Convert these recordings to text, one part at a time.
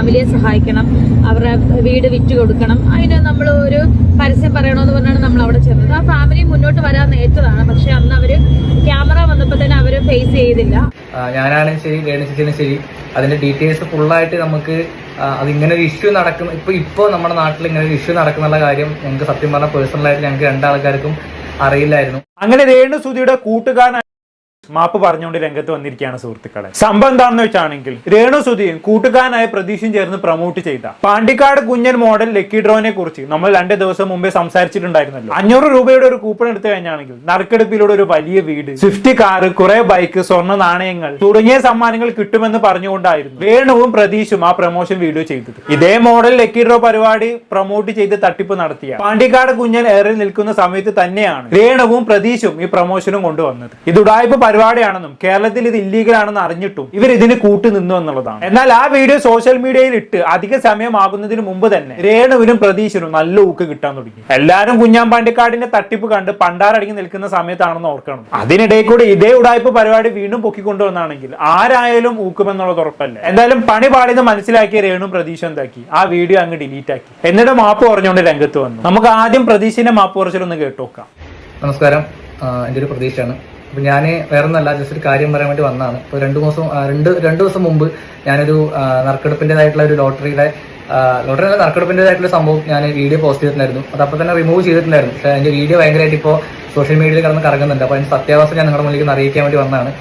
ഫാമിലിയെ സഹായിക്കണം അവരുടെ വീട് വിറ്റ് കൊടുക്കണം. അതിന് നമ്മൾ ഒരു പരസ്യം പറയണമെന്ന് പറഞ്ഞാണ് നമ്മൾ അവിടെ ചേർന്നത് ആ ഫാമിലി മുന്നോട്ട് വരാൻ നേറ്റതാണ് പക്ഷെ അന്ന് അവർ ക്യാമറ വന്നപ്പോൾ തന്നെ അവർ ഫേസ് ചെയ്തില്ല. ഞാനാണ് ശരി രേണുചേച്ചിനും ശരി. അതിന്റെ ഡീറ്റെയിൽസ് ഫുള്ളായിട്ട് നമുക്ക് അതിങ്ങനെ ഒരു ഇഷ്യൂ നടക്കുന്ന ഇപ്പൊ ഇപ്പോ നമ്മുടെ നാട്ടിൽ ഇങ്ങനെ ഒരു ഇഷ്യൂ നടക്കുന്നുള്ള കാര്യം ഞങ്ങൾക്ക് സത്യം പറഞ്ഞ പേഴ്സണലായിട്ട് ഞങ്ങൾക്ക് രണ്ടാൾക്കാർക്കും അറിയില്ലായിരുന്നു. അങ്ങനെ രേണു സുധിയുടെ കൂട്ടുകാരൻ മാപ്പ് പറഞ്ഞുകൊണ്ട് രംഗത്ത് വന്നിരിക്കുകയാണ് സുഹൃത്തുക്കളെ. സംഭവം എന്താണെന്ന് വെച്ചാണെങ്കിൽ രേണുസുതിയും കൂട്ടുകാരനായ പ്രതീഷും ചേർന്ന് പ്രൊമോട്ട് ചെയ്ത പാണ്ടിക്കാട് കുഞ്ഞൻ മോഡൽ ലക്കി ഡ്രോനെ കുറിച്ച് നമ്മൾ രണ്ട് ദിവസം മുമ്പേ സംസാരിച്ചിട്ടുണ്ടായിരുന്നല്ലോ. അഞ്ഞൂറ് രൂപയുടെ ഒരു കൂപ്പൺ എടുത്തു കഴിഞ്ഞാണെങ്കിൽ നറുക്കെടുപ്പിലൂടെ ഒരു വലിയ വീട് സ്വിഫ്റ്റ് കാറ് കുറെ ബൈക്ക് സ്വർണ നാണയങ്ങൾ തുടങ്ങിയ സമ്മാനങ്ങൾ കിട്ടുമെന്ന് പറഞ്ഞുകൊണ്ടായിരുന്നു രേണുവും പ്രതീഷും ആ പ്രൊമോഷൻ വീഡിയോ ചെയ്തത്. ഇതേ മോഡൽ ലക്കി ഡ്രോ പരിപാടി പ്രൊമോട്ട് ചെയ്ത് തട്ടിപ്പ് നടത്തിയ പാണ്ടിക്കാട് കുഞ്ഞൻ ഏറിൽ നിൽക്കുന്ന സമയത്ത് തന്നെയാണ് രേണുവും പ്രതീഷും ഈ പ്രൊമോഷനും കൊണ്ടുവന്നത്. ഇത് ഉടായ്പ പരിപാടിയാണെന്നും കേരളത്തിൽ ഇത് ഇല്ലീഗൽ ആണെന്ന് അറിഞ്ഞിട്ടും ഇവർ ഇതിന് കൂട്ടുനിന്നു എന്നുള്ളതാണ്. എന്നാൽ ആ വീഡിയോ സോഷ്യൽ മീഡിയയിൽ ഇട്ട് അധിക സമയമാകുന്നതിന് മുമ്പ് തന്നെ രേണുവിനും പ്രതീക്ഷനും നല്ല ഊക്ക് കിട്ടാൻ തുടങ്ങി. എല്ലാവരും കുഞ്ഞാമ്പാണ്ടിക്കാടിന്റെ തട്ടിപ്പ് കണ്ട് പണ്ടാറടങ്ങി നിൽക്കുന്ന സമയത്താണെന്ന് ഓർക്കണം. അതിനിടയിൽ കൂടി ഇതേ ഉടായ്പ പരിപാടി വീണ്ടും പൊക്കിക്കൊണ്ടുവന്നാണെങ്കിൽ ആരായാലും ഊക്കുമെന്നുള്ളത് ഉറപ്പല്ല? എന്തായാലും പണി പാടിയത് മനസ്സിലാക്കിയ രേണു പ്രതീക്ഷ എന്താക്കി? ആ വീഡിയോ അങ്ങ് ഡിലീറ്റ് ആക്കി. എന്നിട്ട് മാപ്പ് പറഞ്ഞുകൊണ്ട് രംഗത്ത് വന്നു. നമുക്ക് ആദ്യം പ്രതീക്ഷന്റെ മാപ്പ് കുറച്ചിലൊന്ന് കേട്ടോക്കാം. നമസ്കാരം. എന്റെ ഒരു പ്രതീക്ഷയാണ്. അപ്പൊ ഞാൻ വേറെ ഒന്നല്ല ജസ്റ്റ് ഒരു കാര്യം പറയാൻ വേണ്ടി വന്നതാണ്. ഇപ്പോൾ രണ്ട് മാസം രണ്ട് രണ്ട് ദിവസം മുമ്പ് ഞാനൊരു നറുക്കെടുപ്പിന്റേതായിട്ടുള്ള ഒരു ലോട്ടറിയുടെ ലോട്ടറി അല്ല നറുക്കെടുപ്പിന്റെതായിട്ടുള്ള സംഭവം ഞാൻ വീഡിയോ പോസ്റ്റ് ചെയ്തിട്ടുണ്ടായിരുന്നു. അത് അപ്പോൾ തന്നെ റിമൂവ് ചെയ്തിട്ടുണ്ടായിരുന്നു. പക്ഷേ അതിന്റെ വീഡിയോ ഭയങ്കരമായിട്ട് ഇപ്പോ സോഷ്യൽ മീഡിയയിൽ കിടന്ന് കറങ്ങുന്നുണ്ട്. അപ്പോൾ അതിന്റെ സത്യാവസ്ഥ ഞാൻ നിങ്ങളുടെ മുന്നിലേക്ക് അറിയിക്കാൻ വേണ്ടി വന്നതാണ്.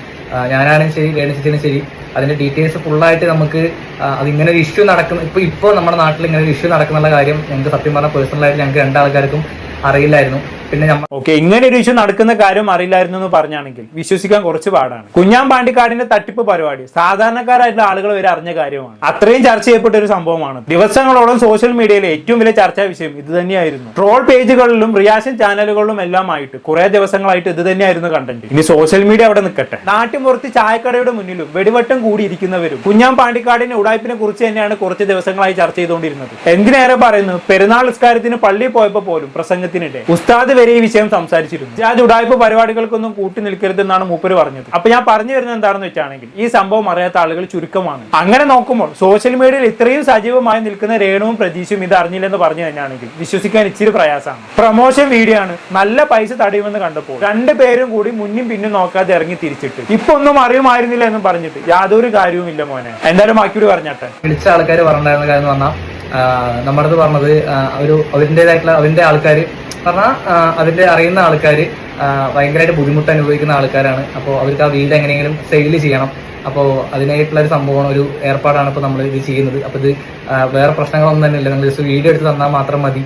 ഞാനാണെങ്കിലും ശരി രേണുചേച്ചിനും ശരി. അതിന്റെ ഡീറ്റെയിൽസ് ഫുള്ളായിട്ട് നമുക്ക് അത് അതിങ്ങനെ ഒരു ഇഷ്യൂ നടക്കുന്നു ഇപ്പൊ ഇപ്പോ നമ്മുടെ നാട്ടിൽ ഇങ്ങനെ ഒരു ഇഷ്യൂ നടക്കുന്നുള്ള കാര്യം ഞങ്ങൾക്ക് സത്യം പറഞ്ഞ പേഴ്സണലായിട്ട് ഞങ്ങൾക്ക് രണ്ടാൾക്കാർക്കും അറിയില്ലായിരുന്നു. പിന്നെ ഓക്കെ ഇങ്ങനെ ഒരു ഇഷ്യൂ നടക്കുന്ന കാര്യം അറിയില്ലായിരുന്നു എന്ന് പറഞ്ഞാണെങ്കിൽ വിശ്വസിക്കാൻ കുറച്ച് പാടാണ്. കുഞ്ഞാൻ പാണ്ടിക്കാടിന്റെ തട്ടിപ്പ് പരിപാടി സാധാരണക്കാരായിട്ടുള്ള ആളുകൾ വരെ അറിഞ്ഞ കാര്യമാണ്. അത്രയും ചർച്ച ചെയ്യപ്പെട്ട ഒരു സംഭവമാണ്. ദിവസങ്ങളോളം സോഷ്യൽ മീഡിയയിലെ ഏറ്റവും വലിയ ചർച്ചാ വിഷയം ഇത് തന്നെയായിരുന്നു. ട്രോൾ പേജുകളിലും റിയാക്ഷൻ ചാനലുകളിലും എല്ലാം ആയിട്ട് കുറെ ദിവസങ്ങളായിട്ട് ഇത് തന്നെയായിരുന്നു കണ്ടന്റ് ഇനി സോഷ്യൽ മീഡിയ അവിടെ നിൽക്കട്ടെ. നാട്ടിൻപുറത്ത് ചായക്കടയുടെ മുന്നിലും വെടിവട്ടം കൂടിയിരിക്കുന്നവരും കുഞ്ഞാൻ പാണ്ടിക്കാടിന്റെ ഉടായ്പിനെ കുറിച്ച് തന്നെയാണ് കുറച്ച് ദിവസങ്ങളായി ചർച്ച ചെയ്തുകൊണ്ടിരുന്നത്. എന്തിനേറെ പറയുന്നു? പെരുന്നാൾ നിസ്കാരത്തിന് പള്ളിയിൽ പോയപ്പോൾ പോലും പ്രസംഗത്തിനിടെ ഉസ്താദ് വരെ ഈ വിഷയം സംസാരിച്ചിരുന്നു. ഉസ്താദ് ഉടായ്പ പരിപാടികൾക്കൊന്നും കൂട്ടി നിൽക്കരുതെന്നാണ് മൂപ്പര് പറഞ്ഞത്. അപ്പൊ ഞാൻ പറഞ്ഞു വരുന്നത് എന്താണെന്ന് വെച്ചാണെങ്കിൽ ഈ സംഭവം അറിയാത്ത ആളുകൾ ചുരുക്കമാണ്. അങ്ങനെ നോക്കുമ്പോൾ സോഷ്യൽ മീഡിയയിൽ ഇത്രയും സജീവമായി നിൽക്കുന്ന രേണുവും പ്രതീക്ഷയും ഇത് അറിഞ്ഞില്ലെന്ന് പറഞ്ഞു തന്നെയാണെങ്കിൽ വിശ്വസിക്കാൻ ഇച്ചിരി പ്രയാസമാണ്. പ്രൊമോഷൻ വീഡിയോ ആണ് നല്ല പൈസ തടയുമെന്ന് കണ്ടപ്പോൾ രണ്ടു പേരും കൂടി മുന്നും പിന്നും നോക്കാതെ ഇറങ്ങി തിരിച്ചിട്ട്. ഇപ്പൊ ഒന്നും അറിയുമായിരുന്നില്ല എന്ന് പറഞ്ഞിട്ട് യാതൊരു കാര്യവും ഇല്ല മോനെ. എന്തായാലും ബാക്കിയോട് പറഞ്ഞാട്ടെ. വിളിച്ച ആൾക്കാർ പറഞ്ഞിട്ടുണ്ടായിരുന്ന കാര്യം പറഞ്ഞാൽ നമ്മുടെ അടുത്ത് പറഞ്ഞത് ഒരു അവരിന്റെതായിട്ടുള്ള അവരിന്റെ ആൾക്കാർ പറഞ്ഞാൽ അതിന്റെ അറിയുന്ന ആൾക്കാർ ഭയങ്കരമായിട്ട് ബുദ്ധിമുട്ട് അനുഭവിക്കുന്ന ആൾക്കാരാണ്. അപ്പോൾ അവർക്ക് ആ വീട് എങ്ങനെയെങ്കിലും സെയിൽ ചെയ്യണം. അപ്പോൾ അതിനായിട്ടുള്ള ഒരു സംഭവമാണ് ഒരു ഏർപ്പാടാണ് ഇപ്പോൾ നമ്മൾ ഇത് ചെയ്യുന്നത്. അപ്പോൾ ഇത് വേറെ പ്രശ്നങ്ങളൊന്നും തന്നെ ഇല്ല. നിങ്ങൾ ജസ്റ്റ് വീഡിയോ എടുത്ത് തന്നാൽ മാത്രം മതി.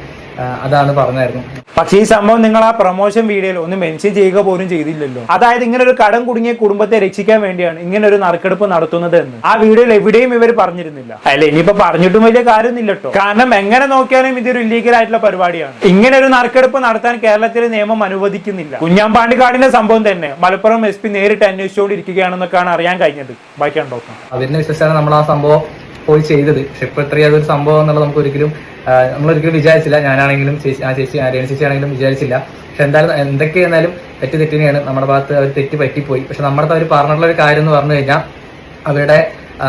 അതാണ് പറഞ്ഞായിരുന്നു. പക്ഷേ ഈ സംഭവം നിങ്ങൾ ആ പ്രൊമോഷൻ വീഡിയോയിൽ ഒന്ന് മെൻഷൻ ചെയ്യുക പോലും ചെയ്തില്ലല്ലോ. അതായത് ഇങ്ങനെ ഒരു കടം കുടുങ്ങിയ കുടുംബത്തെ രക്ഷിക്കാൻ വേണ്ടിയാണ് ഇങ്ങനെ ഒരു നറുക്കെടുപ്പ് നടത്തുന്നത് എന്ന്. ആ വീഡിയോയിൽ എവിടെയും ഇവർ പറഞ്ഞിരുന്നില്ല. അല്ല ഇനിയിപ്പോ പറഞ്ഞിട്ടും വലിയ കാര്യമൊന്നുമില്ല കേട്ടോ കാരണം എങ്ങനെ നോക്കിയാലും ഇതൊരു ഇല്ലീഗൽ ആയിട്ടുള്ള പരിപാടിയാണ്. ഇങ്ങനെ ഒരു നറുക്കെടുപ്പ് നടത്താൻ കേരളത്തിലെ നിയമം അനുവദിക്കുന്നില്ല. കുഞ്ഞാമ്പാണ്ടിക്കാടിന്റെ സംഭവം തന്നെ. മലപ്പുറം എസ് പി നേരിട്ട് അന്വേഷിച്ചുകൊണ്ടിരിക്കുകയാണെന്നൊക്കെയാണ് അറിയാൻ കഴിഞ്ഞത്. ബാക്കിയാണ് നോക്കാം അതിന് വിശ്വസിച്ചാണ് നമ്മൾ ആ സംഭവം പോയി ചെയ്തത്. പക്ഷെ ഇപ്പൊ ഇത്രയും അതൊരു സംഭവം എന്നുള്ളത് നമുക്ക് ഒരിക്കലും നമ്മൾ ഒരിക്കലും വിചാരിച്ചില്ല. ഞാനാണെങ്കിലും ചേച്ചി ആ ചേച്ചി രേണു ചേച്ചി ആണെങ്കിലും വിചാരിച്ചില്ല. പക്ഷെ എന്തായാലും എന്തൊക്കെയായിരുന്നാലും തെറ്റ് തെറ്റിനെയാണ്. നമ്മുടെ ഭാഗത്ത് അവർ തെറ്റ് പറ്റിപ്പോയി. പക്ഷെ നമ്മുടെ അവർ പറഞ്ഞിട്ടുള്ള ഒരു കാര്യം എന്ന് പറഞ്ഞു കഴിഞ്ഞാൽ അവരുടെ ആ,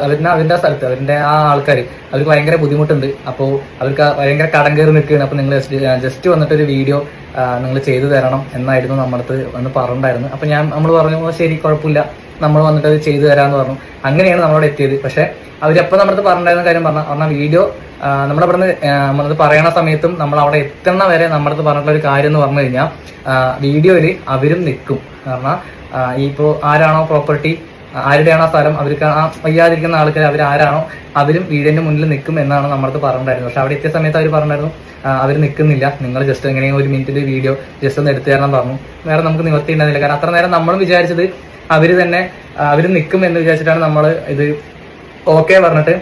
അവരുടെ അവരുടെ സ്ഥലത്ത് അവരുടെ ആ ആൾക്കാർ അവർക്ക് ഭയങ്കര ബുദ്ധിമുട്ടുണ്ട്. അപ്പോൾ അവർക്ക് ഭയങ്കര കടം കയറി നിൽക്കുകയാണ്. അപ്പോൾ നിങ്ങൾ ജസ്റ്റ് വന്നിട്ട് ഒരു വീഡിയോ നിങ്ങൾ ചെയ്തു തരണം എന്നായിരുന്നു നമ്മുടെ അടുത്ത് വന്ന് പറഞ്ഞിട്ടുണ്ടായിരുന്നു അപ്പോൾ ഞാൻ നമ്മൾ പറഞ്ഞു "ഓ, ശരി കുഴപ്പമില്ല. നമ്മൾ വന്നിട്ട് അത് ചെയ്തു തരാമെന്ന് പറഞ്ഞു. അങ്ങനെയാണ് നമ്മളോട് എത്തിയത്. പക്ഷെ അവരെപ്പോൾ നമ്മുടെ പറഞ്ഞിട്ടുണ്ടായിരുന്ന കാര്യം പറഞ്ഞാൽ പറഞ്ഞ വീഡിയോ നമ്മുടെ ഇവിടുന്ന് നമ്മളത് പറയണ സമയത്തും നമ്മൾ അവിടെ എത്തണ വരെ നമ്മുടെ അടുത്ത് പറഞ്ഞിട്ടുള്ള ഒരു കാര്യം എന്ന് പറഞ്ഞു കഴിഞ്ഞാൽ വീഡിയോയിൽ അവരും നിൽക്കും. കാരണം ഇപ്പോൾ ആരാണോ പ്രോപ്പർട്ടി ആരുടെയാണോ സ്ഥലം അവർക്ക് ആ വയ്യാതിരിക്കുന്ന ആൾക്കാർ അവർ ആരാണോ അവരും വീടിന്റെ മുന്നിൽ നിൽക്കും എന്നാണ് നമ്മുടെ അടുത്ത് പറഞ്ഞിട്ടുണ്ടായിരുന്നത്. പക്ഷെ അവിടെ എത്തിയ സമയത്ത് അവർ പറഞ്ഞിട്ടുണ്ടായിരുന്നു അവർ നിൽക്കുന്നില്ല. നിങ്ങൾ ജസ്റ്റ് എങ്ങനെയും ഒരു മിനിറ്റിന്റെ വീഡിയോ ജസ്റ്റ് ഒന്ന് എടുത്തു തരണം പറഞ്ഞു. വേറെ നമുക്ക് നിവർത്തി ഉണ്ടായിരുന്നില്ല കാരണം അത്ര നേരം നമ്മളും വിചാരിച്ചത് അവർ തന്നെ അവർ നിൽക്കും എന്ന് വിചാരിച്ചിട്ടാണ് നമ്മൾ ഇത് ഓക്കെ പറഞ്ഞിട്ട്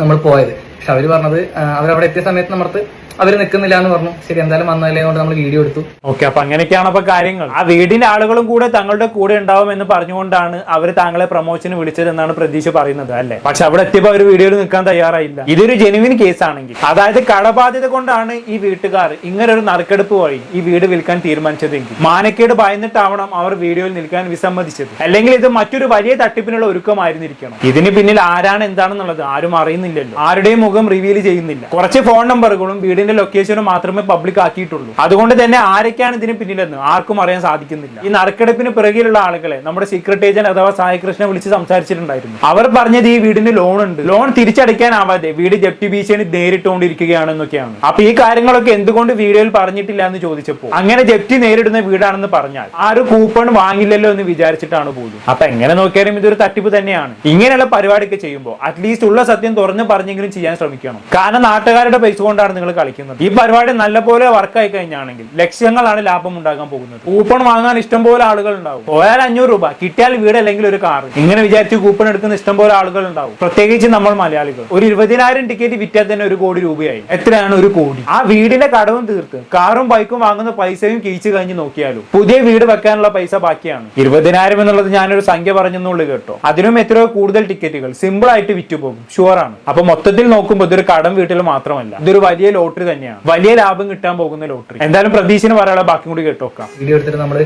നമ്മൾ പോയത്. പക്ഷെ അവർ പറഞ്ഞത് അവരവിടെ എത്തിയ സമയത്ത് നമ്മൾക്ക് അവർ നിൽക്കുന്നില്ല എന്ന് പറഞ്ഞു. ശരി എന്തായാലും വന്നതല്ലേ കൊണ്ട് നമ്മൾ വീഡിയോ എടുത്തു. ഓക്കെ അപ്പൊ അങ്ങനെയൊക്കെയാണ് അപ്പൊ കാര്യങ്ങൾ. ആ വീടിന്റെ ആളുകളും കൂടെ തങ്ങളുടെ കൂടെ ഉണ്ടാവും എന്ന് പറഞ്ഞുകൊണ്ടാണ് അവർ താങ്കളെ പ്രൊമോഷന് വിളിച്ചത് എന്നാണ് പ്രതീക്ഷ പറയുന്നത് അല്ലെ? പക്ഷെ അവിടെ എത്തിയപ്പോ അവർ വീഡിയോയിൽ നിൽക്കാൻ തയ്യാറായില്ല. ഇതൊരു ജെനുവിൻ കേസ് ആണെങ്കിൽ. അതായത് കടബാധ്യത കൊണ്ടാണ് ഈ വീട്ടുകാർ ഇങ്ങനെ ഒരു നറുക്കെടുപ്പ് വഴി ഈ വീട് വിൽക്കാൻ തീരുമാനിച്ചതെങ്കിൽ. മാനക്കേട് ഭയന്നിട്ടാവണം അവർ വീഡിയോയിൽ നിൽക്കാൻ വിസമ്മതിച്ചത്. അല്ലെങ്കിൽ ഇത് മറ്റൊരു വലിയ തട്ടിപ്പിനുള്ള ഒരുക്കമായിരുന്നിരിക്കണം. ഇതിന് പിന്നിൽ ആരാണ് എന്താണെന്നുള്ളത് ആരും അറിയുന്നില്ലല്ലോ. ആരുടെയും മുഖം റിവീൽ ചെയ്യുന്നില്ല. കുറച്ച് ഫോൺ നമ്പറുകളും വീടിന്റെ ലൊക്കേഷനും മാത്രമേ പബ്ലിക് ആക്കിയിട്ടുള്ളൂ. അതുകൊണ്ട് തന്നെ ആരൊക്കെയാണ് ഇതിന് പിന്നിലെന്ന് ആർക്കും അറിയാൻ സാധിക്കുന്നില്ല. ഈ നറുക്കെടുപ്പിന് പിറകിലുള്ള ആളുകളെ നമ്മുടെ സീക്രട്ട് ഏജന്റ് അഥവാ സായികൃഷ്ണ വിളിച്ച് സംസാരിച്ചിട്ടുണ്ടായിരുന്നു. അവർ പറഞ്ഞത് ഈ വീടിന് ലോൺ ഉണ്ട്. ലോൺ തിരിച്ചടയ്ക്കാനാവാതെ വീട് ജപ്തി ഭീഷണി നേരിട്ടുകൊണ്ടിരിക്കുകയാണെന്നൊക്കെയാണ്. അപ്പൊ ഈ കാര്യങ്ങളൊക്കെ എന്തുകൊണ്ട് വീഡിയോയിൽ പറഞ്ഞിട്ടില്ല എന്ന് ചോദിച്ചപ്പോൾ അങ്ങനെ ജപ്തി നേരിടുന്ന വീടാണെന്ന് പറഞ്ഞാൽ ആരും കൂപ്പൺ വാങ്ങില്ലല്ലോ എന്ന് വിചാരിച്ചിട്ടാണ് പോലും. അപ്പൊ എങ്ങനെ നോക്കിയാലും ഇതൊരു തട്ടിപ്പ് തന്നെയാണ്. ഇങ്ങനെയുള്ള പരിപാടിയൊക്കെ ചെയ്യുമ്പോൾ അറ്റ്ലീസ്റ്റ് ഉള്ള സത്യം തുറന്നു പറഞ്ഞെങ്കിലും ചെയ്യാൻ ശ്രമിക്കണം. കാരണം നാട്ടുകാരുടെ പൈസ കൊണ്ടാണ് നിങ്ങൾ കളിക്കുന്നത്. ഈ പരിപാടി നല്ലപോലെ വർക്കായി കഴിഞ്ഞാണെങ്കിൽ ലക്ഷ്യങ്ങളാണ് ലാഭം ഉണ്ടാക്കാൻ പോകുന്നത്. കൂപ്പൺ വാങ്ങാൻ ഇഷ്ടം പോലെ ആളുകൾ ഉണ്ടാവും. പോയാൽ അഞ്ഞൂറ് രൂപ കിട്ടിയാൽ വീട് അല്ലെങ്കിൽ ഒരു കാർ ഇങ്ങനെ വിചാരിച്ച് കൂപ്പൺ എടുക്കുന്ന ഇഷ്ടം പോലെ ആളുകൾ ഉണ്ടാവും. പ്രത്യേകിച്ച് നമ്മൾ മലയാളികൾ. ഒരു ഇരുപതിനായിരം ടിക്കറ്റ് വിറ്റാൽ തന്നെ ഒരു കോടി രൂപയായി. എത്രയാണ് ഒരു കോടി? ആ വീടിന്റെ കടവും തീർത്ത് കാറും ബൈക്കും വാങ്ങുന്ന പൈസയും കിഴിച്ചു കഴിഞ്ഞ് നോക്കിയാലും പുതിയ വീട് വെക്കാനുള്ള പൈസ ബാക്കിയാണ്. ഇരുപതിനായിരം എന്നുള്ളത് ഞാനൊരു സംഖ്യ പറഞ്ഞെന്നുള്ളൂ കേട്ടോ. അതിനും എത്രയോ കൂടുതൽ ടിക്കറ്റുകൾ സിമ്പിൾ ആയിട്ട് വിറ്റുപോകും. ഷുവർ ആണ്. അപ്പൊ മൊത്തത്തിൽ നോക്കുമ്പോൾ ഇതൊരു കടം വീട്ടിൽ മാത്രമല്ല. ഇതൊരു വലിയ ലോട്ടറി തന്നെയാണ്. വലിയ ലാഭം കിട്ടാൻ പോകുന്ന ലോട്ടറി. എന്തായാലും പ്രതീക്ഷിന് പറയാനുള്ള ബാക്കി കൂടി കേട്ടോക്കാം വീഡിയോ എടുത്തിട്ട് നമ്മൾ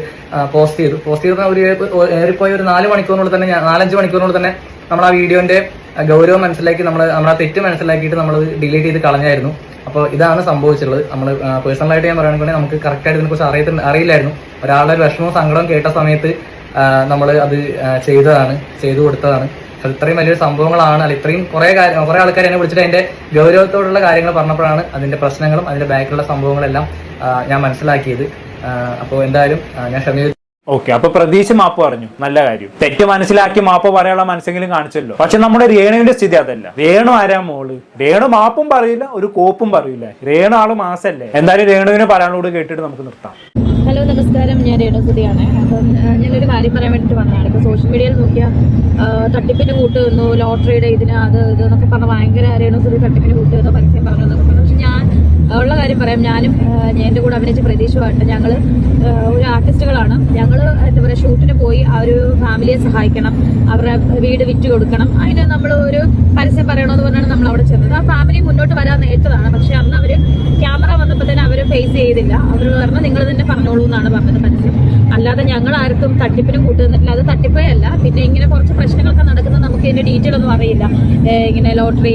പോസ്റ്റ് ചെയ്തു. പോസ്റ്റ് ചെയ്ത ഒരു ഏറിപ്പോയി ഒരു നാല് മണിക്കൂറിനുള്ളിൽ തന്നെ നാലഞ്ച് മണിക്കൂറിനുള്ളിൽ തന്നെ നമ്മൾ ആ വീഡിയോന്റെ ഗൗരവം മനസ്സിലാക്കി നമ്മൾ നമ്മൾ ആ തെറ്റ് മനസ്സിലാക്കിയിട്ട് നമ്മൾ ഡിലീറ്റ് ചെയ്ത് കളഞ്ഞായിരുന്നു. അപ്പോൾ ഇതാണ് സംഭവിച്ചിട്ടുള്ളത്. നമ്മൾ പേഴ്സണലായിട്ട് ഞാൻ പറയുകയാണെങ്കിൽ നമുക്ക് കറക്റ്റ് ആയിട്ട് ഇതിനെക്കുറിച്ച് അറിയത്തി അറിയില്ലായിരുന്നു. ഒരാളുടെ ഒരു വിഷമവും സങ്കടവും കേട്ട സമയത്ത് നമ്മൾ അത് ചെയ്തതാണ് ചെയ്തു കൊടുത്തതാണ്. അത് ഇത്രയും വലിയൊരു സംഭവങ്ങളാണ്. അല്ല ഇത്രയും കുറെ കാര്യം കുറെ ആൾക്കാർ എന്നെ വിളിച്ചിട്ട് അതിന്റെ ഗൗരവത്തോടുള്ള കാര്യങ്ങൾ പറഞ്ഞപ്പോഴാണ് അതിന്റെ പ്രശ്നങ്ങളും അതിന്റെ ബാക്കിലുള്ള സംഭവങ്ങളെല്ലാം ഞാൻ മനസ്സിലാക്കിയത്. അപ്പോൾ എന്തായാലും ഞാൻ ക്ഷമ ഓക്കെ അപ്പൊ പ്രതീക്ഷ മാപ്പ് പറഞ്ഞു. നല്ല കാര്യം. തെറ്റ് മനസ്സിലാക്കി മാപ്പ് പറയാനുള്ള മനസ്സെങ്കിലും കാണിച്ചല്ലോ. പക്ഷെ നമ്മുടെ രേണുവിന്റെ സ്ഥിതി അതല്ല. രേണു ആരാ മോൾ? രേണു മാപ്പും പറയില്ല ഒരു കോപ്പും പറയില്ല. രേണു ആൾ മാസല്ലേ? എന്തായാലും രേണുവിനെ പറയാനോട് കേട്ടിട്ട് നമുക്ക് നിർത്താം. ഹലോ നമസ്കാരം. ഞാൻ രേണുസുതിയാണ്. അപ്പം ഞാനൊരു കാര്യം പറയാൻ വേണ്ടിയിട്ട് വന്നതാണ്. ഇപ്പോൾ സോഷ്യൽ മീഡിയയിൽ നോക്കിയാൽ തട്ടിപ്പിന് കൂട്ട് വന്നു ലോട്ടറിയുടെ ഇതിന് അത് ഇത് എന്നൊക്കെ പറഞ്ഞാൽ ഭയങ്കര രേണുസുതി തട്ടിപ്പിന് കൂട്ട് വന്നു പരസ്യം പറഞ്ഞു എന്നൊക്കെ പറഞ്ഞു. പക്ഷെ ഞാൻ ഉള്ള കാര്യം പറയാം. ഞാനും എന്റെ കൂടെ അഭിനയിച്ച പ്രതീക്ഷമായിട്ട് ഞങ്ങൾ ഒരു ആർട്ടിസ്റ്റുകളാണ് ഞങ്ങൾ എന്താ പറയുക ഷൂട്ടിന് പോയി ആ ഒരു ഫാമിലിയെ സഹായിക്കണം. അവരുടെ വീട് വിറ്റ് കൊടുക്കണം. അതിന് നമ്മൾ ഒരു പരസ്യം പറയണമെന്ന് പറഞ്ഞാണ് നമ്മൾ അവിടെ ചെന്നത്. ആ ഫാമിലി മുന്നോട്ട് വരാൻ നേട്ടതാണ് പക്ഷെ അന്ന് അവർ ക്യാമറ വന്നപ്പോൾ തന്നെ അവർ ഫേസ് ചെയ്തില്ല. അവർ പറഞ്ഞു നിങ്ങൾ തന്നെ പറഞ്ഞോളൂ എന്നാണ് പറഞ്ഞത് പരസ്യം. അല്ലാതെ ഞങ്ങൾ ആർക്കും തട്ടിപ്പിനും കൂട്ടുന്നില്ല. അത് തട്ടിപ്പേ അല്ല പിന്നെ ഇങ്ങനെ കുറച്ച് പ്രശ്നങ്ങളൊക്കെ നടക്കുന്നത് നമുക്ക് ഇതിന്റെ ഡീറ്റെയിൽ ഒന്നും അറിയില്ല. ഇങ്ങനെ ലോട്ടറി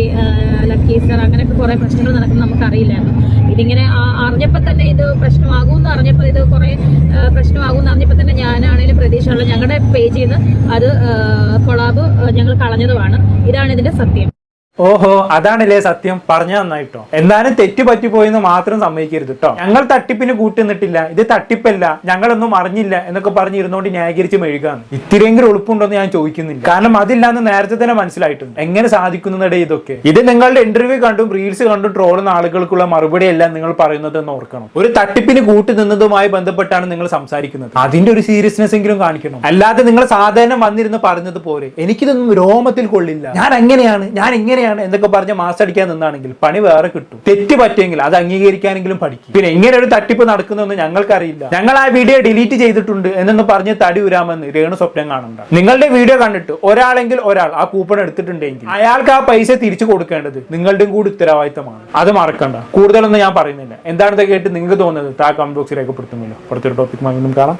ലക്കി സ്റ്റാർ അങ്ങനെയൊക്കെ കുറേ പ്രശ്നങ്ങൾ നടക്കുന്നത് നമുക്ക് അറിയില്ലായിരുന്നു ഇതിങ്ങനെ അറിഞ്ഞപ്പോൾ തന്നെ ഇത് പ്രശ്നമാകും എന്ന് അറിഞ്ഞപ്പോൾ ഇത് കുറേ പ്രശ്നമാകും എന്ന് അറിഞ്ഞപ്പോൾ തന്നെ ഞാനാണെങ്കിലും പ്രതീക്ഷയുള്ള ഞങ്ങളുടെ പേജിൽ നിന്ന് അത് കൊളാബ് ഞങ്ങൾ കളഞ്ഞതുമാണ്. ഇതാണ് ഇതിന്റെ സത്യം. ഓഹോ അതാണല്ലേ സത്യം. പറഞ്ഞ നന്നായിട്ടോ എന്നാലും തെറ്റ് പറ്റിപ്പോയെന്ന് മാത്രം സമ്മതിക്കരുത് കേട്ടോ ഞങ്ങൾ തട്ടിപ്പിന് കൂട്ടുന്നിട്ടില്ല. ഇത് തട്ടിപ്പല്ല. ഞങ്ങളൊന്നും അറിഞ്ഞില്ല എന്നൊക്കെ പറഞ്ഞിരുന്നോണ്ട് ന്യായീകരിച്ച് മെഴുകാന്ന്. ഇത്തിരിയെങ്കിലും ഉളുപ്പുണ്ടോന്ന് ഞാൻ ചോദിക്കുന്നില്ല. കാരണം അതില്ലാന്ന് നേരത്തെ തന്നെ മനസ്സിലായിട്ടുണ്ട്. എങ്ങനെ സാധിക്കുന്നതിടെ ഇതൊക്കെ? ഇത് നിങ്ങളുടെ ഇന്റർവ്യൂ കണ്ടും റീൽസ് കണ്ടും ട്രോളുന്ന ആളുകൾക്കുള്ള മറുപടി അല്ല നിങ്ങൾ പറയുന്നത് എന്ന് ഓർക്കണം. ഒരു തട്ടിപ്പിന് കൂട്ടു നിന്നതുമായി ബന്ധപ്പെട്ടാണ് നിങ്ങൾ സംസാരിക്കുന്നത്. അതിന്റെ ഒരു സീരിയസ്നെസ് എങ്കിലും കാണിക്കണം. അല്ലാതെ നിങ്ങൾ സാധാരണ വന്നിരുന്ന് പറഞ്ഞത് പോലെ എനിക്കിതൊന്നും രോമത്തിൽ കൊള്ളില്ല. ഞാൻ എങ്ങനെയാണ്? ഞാൻ ഇങ്ങനെയാണ് എന്നൊക്കെ പറഞ്ഞ് മാസടിക്കാൻ നിന്നാണെങ്കിൽ പണി വേറെ കിട്ടും. തെറ്റ് പറ്റുമെങ്കിൽ അത് അംഗീകരിക്കാനെങ്കിലും പഠിക്കും. പിന്നെ ഇങ്ങനെ ഒരു തട്ടിപ്പ് നടക്കുന്നതെന്ന് ഞങ്ങൾക്കറിയില്ല. ഞങ്ങൾ ആ വീഡിയോ ഡിലീറ്റ് ചെയ്തിട്ടുണ്ട് എന്നൊന്ന് പറഞ്ഞ് തടി ഉരാമെന്ന് രേണു സ്വപ്നം കാണണ്ട നിങ്ങളുടെ വീഡിയോ കണ്ടിട്ട് ഒരാളെങ്കിൽ ഒരാൾ ആ കൂപ്പൺ എടുത്തിട്ടുണ്ടെങ്കിൽ അയാൾക്ക് ആ പൈസ തിരിച്ചു കൊടുക്കേണ്ടത് നിങ്ങളുടെയും കൂടി ഉത്തരവാദിത്തമാണ്. അത് മറക്കണ്ട. കൂടുതലൊന്നും ഞാൻ പറയുന്നില്ല. എന്താണെന്ന് കേട്ട് നിങ്ങൾക്ക് തോന്നുന്നത് താ കമന്റ് ബോക്സിൽ രേഖപ്പെടുത്തുന്നില്ല. പുറത്തൊരു ടോപ്പിക് വീണ്ടും കാണാം.